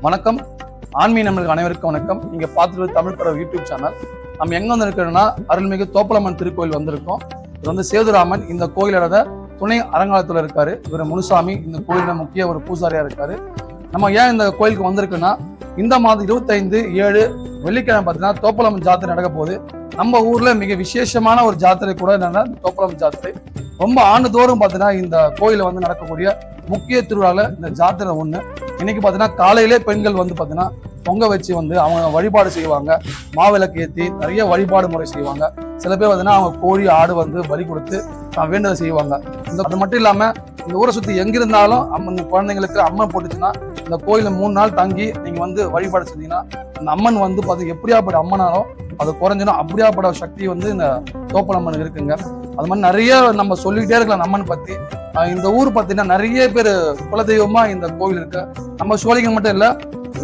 வணக்கம். ஆன்மீக நம்மளுக்கு அனைவருக்கும் வணக்கம். நீங்க பார்த்துட்டு தமிழ் பட யூடியூப் சேனல். நம்ம எங்க வந்திருக்கிறோம்னா அருள்மிகு தோப்பலம்மன் திருக்கோயில் வந்திருக்கோம். இது வந்து சேதுராமன் இந்த கோயிலோட துணை அரங்காலத்துல இருக்காரு. இவர் முனுசாமி இந்த கோயிலில் முக்கிய ஒரு பூசாரியா இருக்காரு. நம்ம ஏன் இந்த கோயிலுக்கு வந்திருக்குன்னா இந்த மாதம் இருபத்தைந்து ஏழு வெள்ளிக்கிழமை பார்த்தீங்கன்னா தோப்பலம்மன் ஜாத்திரை நடக்க போகுது. நம்ம ஊர்ல மிக விசேஷமான ஒரு ஜாத்திரை கூட என்னன்னா இந்த ஜாத்திரை. ரொம்ப ஆண்டுதோறும் பார்த்தீங்கன்னா இந்த கோயிலில் வந்து நடக்கக்கூடிய முக்கிய திருவிழாவில் இந்த ஜாத்திரை ஒன்று இன்னைக்கு பார்த்தீங்கன்னா காலையிலே பெண்கள் வந்து பார்த்தீங்கன்னா பொங்க வச்சு வந்து அவங்க வழிபாடு செய்வாங்க. மாவிளக்கு ஏற்றி நிறைய வழிபாடு முறை செய்வாங்க. சில பேர் பார்த்தீங்கன்னா அவங்க கோழி ஆடு வந்து பலி கொடுத்து வேண்டுதல் செய்வாங்க. இந்த அது மட்டும் இல்லாமல் இந்த ஊரை சுற்றி எங்கிருந்தாலும் அம்மன் குழந்தைங்களுக்கு அம்மன் போட்டுச்சுன்னா இந்த கோயிலில் மூணு நாள் தங்கி நீங்கள் வந்து வழிபாடு செஞ்சீங்கன்னா அந்த அம்மன் வந்து பார்த்து எப்படியாப்பட்ட அம்மனாலும் அது குறைஞ்சிடும் அப்படியாப்பட்ட சக்தி வந்து இந்த தோப்பல் அம்மன் இருக்குங்க. அது மாதிரி நிறைய நம்ம சொல்லிக்கிட்டே இருக்கலாம் அந்த அம்மன் பற்றி இந்த ஊர் பார்த்தீங்கன்னா நிறைய பேர் குலதெய்வமாக இந்த கோயில் இருக்கு. நம்ம சோழிங்க மட்டும் இல்லை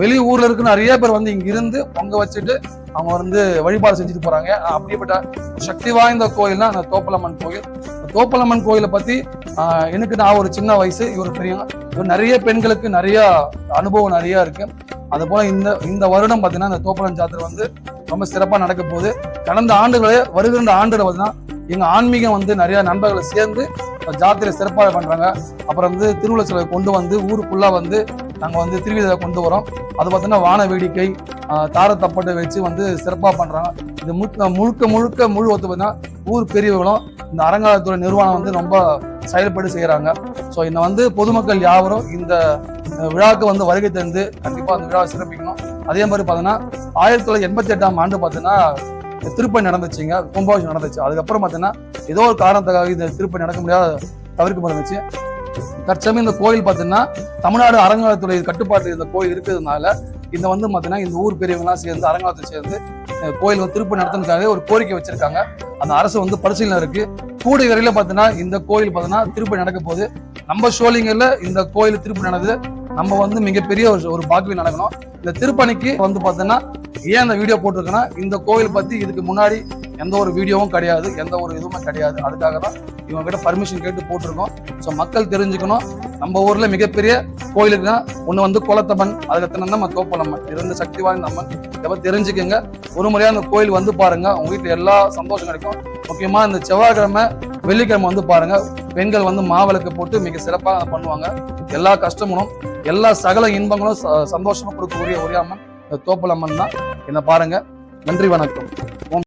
வெளி ஊர்ல இருக்கு நிறைய பேர் வந்து இங்க இருந்து பொங்க வச்சுட்டு அவங்க வந்து வழிபாடு செஞ்சுட்டு போறாங்க. அப்படிப்பட்ட சக்தி வாய்ந்த கோயில்னா அந்த தோப்பலம்மன் கோயில். தோப்பலம்மன் கோயிலை பத்தி எனக்கு நான் ஒரு சின்ன வயசு இவர் பெரியவங்க நிறைய பெண்களுக்கு நிறைய அனுபவம் நிறைய இருக்கு. அது போல இந்த இந்த வருடம் பாத்தீங்கன்னா இந்த தோப்பலன் ஜாத்திரை வந்து ரொம்ப சிறப்பா நடக்க போகுது. கடந்த ஆண்டுகளே வருகின்ற ஆண்டுல பார்த்தீங்கன்னா எங்க ஆன்மீகம் வந்து நிறைய நண்பர்களை சேர்ந்து ஜாத்திரை சிறப்பாக பண்றாங்க. அப்புறம் வந்து திருவிழா சிலை கொண்டு வந்து ஊருக்குள்ளா வந்து நாங்கள் வந்து திருவிழா கொண்டு வரோம். அது பார்த்தீங்கன்னா வான வேடிக்கை தாரத்தப்பட்டை வச்சு வந்து சிறப்பாக பண்றாங்க. இது முழுக்க முழுக்க முழுக்க முழு ஒத்து பார்த்தீங்கன்னா ஊர் பெரியவர்களும் இந்த அறங்காலத்துறை நிறுவனம் வந்து ரொம்ப செயல்பட்டு செய்கிறாங்க ஸோ இந்த வந்து பொதுமக்கள் யாவரும் இந்த விழாவுக்கு வந்து வருகை தந்து கண்டிப்பாக அந்த விழாவை சிறப்பிக்கணும். அதே மாதிரி பார்த்தீங்கன்னா ஆயிரத்தி தொள்ளாயிரத்தி எண்பத்தி எட்டாம் ஆண்டு பார்த்தீங்கன்னா திருப்பணி நடந்துச்சுங்க. கும்பாபிஷம் நடந்துச்சு. அதுக்கப்புறம் பார்த்தீங்கன்னா ஏதோ ஒரு காரணத்துக்காக இந்த திருப்பணி நடக்க முடியாத தவிர்க்கப்படுந்துச்சு தற்சமயம் இந்த கோயில் பார்த்தீங்கன்னா தமிழ்நாடு அறங்காலத்துறை கட்டுப்பாட்டு இந்த கோயில் இருக்கிறதுனால இந்த வந்து பார்த்தீங்கன்னா இந்த ஊர் பெரியவங்களாம் சேர்ந்து அரங்காலத்தை சேர்ந்து கோயிலுக்கு கோயில் வந்து ஒரு கோரிக்கை வச்சிருக்காங்க. அந்த அரசு வந்து பரிசீலனை இருக்கு. கூடிய வரையில பார்த்தீங்கன்னா இந்த கோயில் பார்த்தீங்கன்னா திருப்பணி நடக்க போகுது. நம்ம ஷோலிங்கர்ல இந்த கோயில் திருப்பி நடந்தது நம்ம வந்து மிகப்பெரிய ஒரு ஒரு பாக்கியம் நடக்கணும். இந்த திருப்பணிக்கு வந்து பார்த்தீங்கன்னா ஏன் அந்த வீடியோ போட்டிருக்கேன்னா இந்த கோயில் பத்தி இதுக்கு முன்னாடி எந்த ஒரு வீடியோவும் கிடையாது எந்த ஒரு இதுவுமே கிடையாது. அதுக்காக தான் இவங்க கிட்ட பர்மிஷன் கேட்டு போட்டிருக்கோம். ஸோ மக்கள் தெரிஞ்சுக்கணும். நம்ம ஊரில் மிகப்பெரிய கோயிலுக்கு தான் ஒன்று வந்து குளத்தம்மன் அதுக்கு நம்ம தோப்பலம்மன் இரண்டு சக்தி வாய்ந்த அம்மன். இதை தெரிஞ்சுக்கோங்க. ஒரு முறையாக அந்த கோயில் வந்து பாருங்க. உங்க வீட்டில் எல்லா சந்தோஷம் கிடைக்கும். முக்கியமாக இந்த செவ்வாய்க்கிழமை வெள்ளிக்கிழமை வந்து பாருங்க. பெண்கள் வந்து மாவிளக்கு போட்டு மிக சிறப்பாக பண்ணுவாங்க. எல்லா கஷ்டமும் எல்லா சகல இன்பங்களும் ச- சந்தோஷமா கொடுக்கக்கூடிய ஒரே அம்மன் இந்த தோப்பலம்மன் தான். என்ன பாருங்க. நன்றி வணக்கம்.